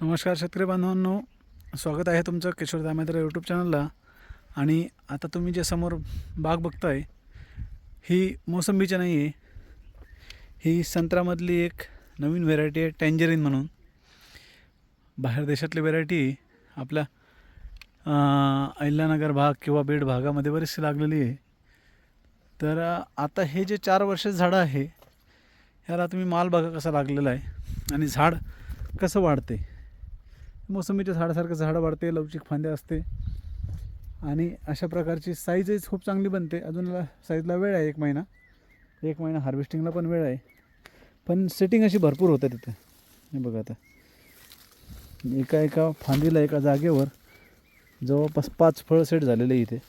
नमस्कार शेतकरी बांधवांनो. स्वागत आहे तुमचं किशोर दामेत्र यूट्यूब चॅनलला आणि आता तुम्ही जे समोर बाग बघताय ही मोसंबीची नाही आहे ही संत्रामधली एक नवीन व्हेरायटी आहे टँजरीन म्हणून. बाहेर देशातली व्हेरायटी आपल्या अहिल्यानगर भाग किंवा बीड भागामध्ये बरीचशी लागलेली आहे. तर आता हे जे चार वर्ष झाडं आहे ह्याला तुम्ही माल बघा कसा लागलेला आहे? आणि झाड कसं वाढते मोसंबीच्या झाडासारखं झाडं वाढते लवचिक फांद्या असते. आणि अशा प्रकारची साईजही खूप चांगली बनते. अजून साईजला वेळ आहे एक महिना. एक महिना हार्वेस्टिंगला पण वेळ आहे. पण सेटिंग अशी भरपूर होते तिथे. हे बघा आता. एका एका फांदीला एका जागेवर जवळपास पाच फळं सेट झालेले आहे इथे.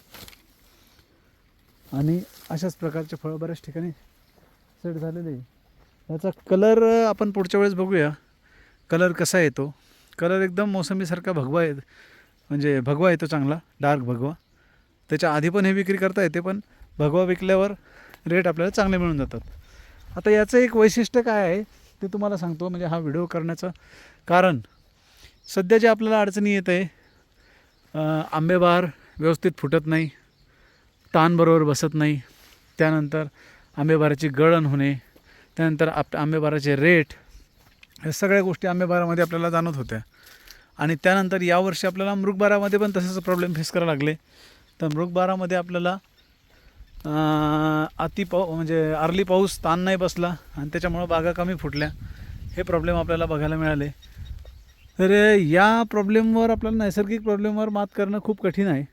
आणि अशाच प्रकारचे फळं बऱ्याच ठिकाणी सेट झालेले आहे. याचा कलर आपण पुढच्या वेळेस बघूया. कलर कसा येतो? कलर एकदम मोसंबीसारखा भगवा आहे. म्हणजे भगवा येतो चांगला डार्क भगवा. त्याच्या आधी पण हे विक्री करता येते पण भगवा विकल्यावर रेट आपल्याला चांगले मिळून जातात. आता याचं एक वैशिष्ट्य काय आहे ते तुम्हाला सांगतो. म्हणजे हा व्हिडिओ करण्याचं कारण सध्या जे आपल्याला अडचणी येत आहे आंबेबार व्यवस्थित फुटत नाही ताणबरोबर बसत नाही त्यानंतर आंबेबाराची गळण होणे त्यानंतर आप आंबेबाराचे रेट ह्या सगळ्या गोष्टी आंबेबारामध्ये आपल्याला जाणवत होत्या. आणि त्यानंतर यावर्षी आपल्याला मृगबारामध्ये पण तसेच प्रॉब्लेम फेस करायला लागले. तर मृगबारामध्ये आपल्याला अति पाऊ म्हणजे अर्ली पाऊस ताण नाही बसला आणि त्याच्यामुळं बागा कमी फुटल्या. हे प्रॉब्लेम आपल्याला बघायला मिळाले. तर या प्रॉब्लेमवर आपल्याला नैसर्गिक प्रॉब्लेमवर मात करणं खूप कठीण आहे.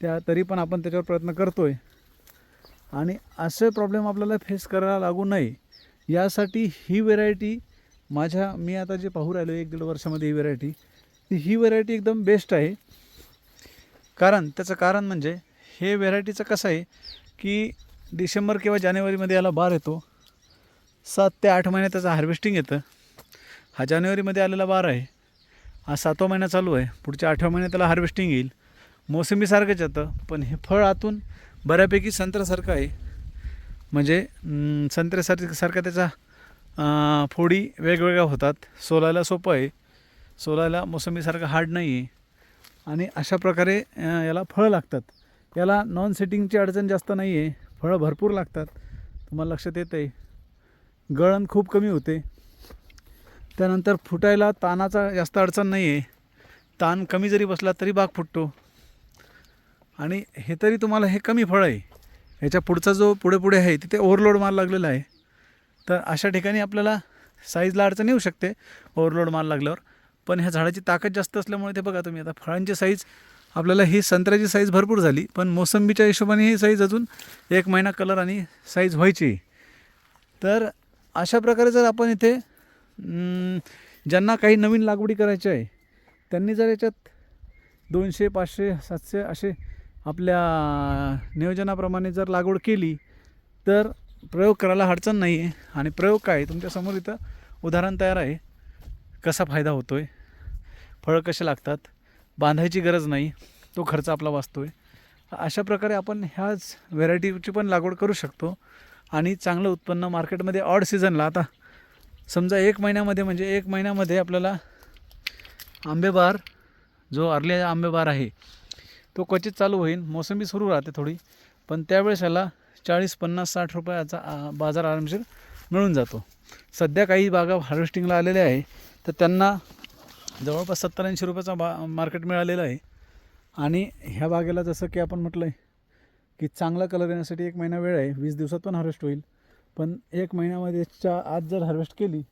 त्या तरी पण आपण त्याच्यावर प्रयत्न करतो आहे आणि असे प्रॉब्लेम आपल्याला फेस करायला लागू नये. यासाठी ही व्हेरायटी माझ्या मी आता जे पाहू राहिलो एक दीड वर्षामध्ये ही व्हेरायटी ती ही व्हेरायटी एकदम बेस्ट आहे. कारण त्याचं कारण म्हणजे हे व्हेरायटीचं कसं आहे की डिसेंबर किंवा जानेवारीमध्ये याला बार येतो. सात ते आठ महिने त्याचं हार्वेस्टिंग येतं. हा जानेवारीमध्ये आलेला बार आहे. हा सातवा महिना चालू आहे. पुढच्या आठव्या महिन्यात त्याला हार्वेस्टिंग येईल. मोसंबीसारखंच येतं. पण हे फळ आतून बऱ्यापैकी संत्र्यासारखं आहे. म्हणजे संत्र्यासारखं सारखं त्याचा फोडी वेगवेगळ्या होतात. सोलायला सोपं आहे. सोलायला मोसंबीसारखं हार्ड नाही आहे आणि अशा प्रकारे याला फळं लागतात. याला नॉन सेटिंगची अडचण जास्त नाही आहे फळं भरपूर लागतात. तुम्हाला लक्षात येतं आहे गळण खूप कमी होते. त्यानंतर फुटायला तानाचा जास्त अडचण नाही आहे ताण कमी जरी बसला तरी बाग फुटतो. आणि हे तरी तुम्हाला हे कमी फळ आहे. ह्याच्या पुढचा जो पुढे पुढे आहे तिथे ओव्हरलोड माल लागलेला आहे. तर अशा ठिकाणी आपल्याला साईजला अडचण येऊ शकते ओव्हरलोड माल लागल्यावर. पण ह्या झाडाची ताकद जास्त असल्यामुळे ते बघा तुम्ही आता फळांची साईज आपल्याला ही संत्र्याची साईज भरपूर झाली पण मोसंबीच्या हिशोबाने ही साईज अजून एक महिना कलर आणि साईज व्हायची. तर अशा प्रकारे जर आपण इथे ज्यांना काही नवीन लागवडी करायची आहे त्यांनी जर याच्यात दोनशे पाचशे सातशे असे आपल्या नियोजनाप्रमाणे जर लागवड केली तर प्रयोग करायला अडचण नाही आहे. आणि प्रयोग काय आहे? तुमच्यासमोर इथं उदाहरण तयार आहे. कसा फायदा होतो आहे फळं कसे लागतात? बांधायची गरज नाही. तो खर्च आपला वाचतो आहे अशा प्रकारे आपण ह्याच व्हेरायटीची पण लागवड करू शकतो. आणि चांगलं उत्पन्न मार्केटमध्ये ऑड सीझनला आता समजा एक महिन्यामध्ये म्हणजे एक महिन्यामध्ये आपल्याला आंबेबार जो अर्ली आंबेबार आहे तो क्वचित चालू होईल. मोसंबी सुरू राहते थोडी. पण त्यावेळेस याला चाळीस पन्नास साठ रुपयाचा बाजार आरामशीर मिळून जातो. सध्या काही बागा हार्वेस्टिंगला आलेल्या आहे तर त्यांना जवळपास सत्तर ऐंशी रुपयाचा बा मार्केट मिळालेलं आहे. आणि ह्या बागेला जसं की आपण म्हटलं आहे की चांगला कलर येण्यासाठी एक महिना वेळ आहे वीस दिवसात पण हार्वेस्ट होईल. पण एक महिन्यामध्येच्या आत जर हार्वेस्ट केली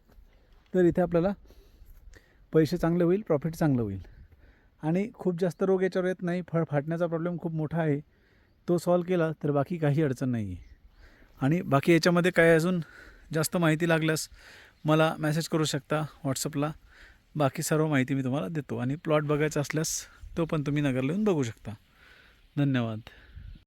तर इथे आपल्याला पैसे चांगले होईल प्रॉफिट चांगलं होईल. आणि खूप जास्त रोग याच्यावर येत नाही फळ फाटण्याचा प्रॉब्लेम खूप मोठा आहे. तो सॉल्व केला तर बाकी काही अडचण नाही आहे आणि बाकी याच्यामध्ये काय अजून जास्त माहिती लागल्यास मला मेसेज करू शकता व्हॉट्सअपला बाकी सर्व माहिती मी तुम्हाला देतो. आणि प्लॉट बघायचा असल्यास तो पण तुम्ही नगरला येऊन बघू शकता. धन्यवाद.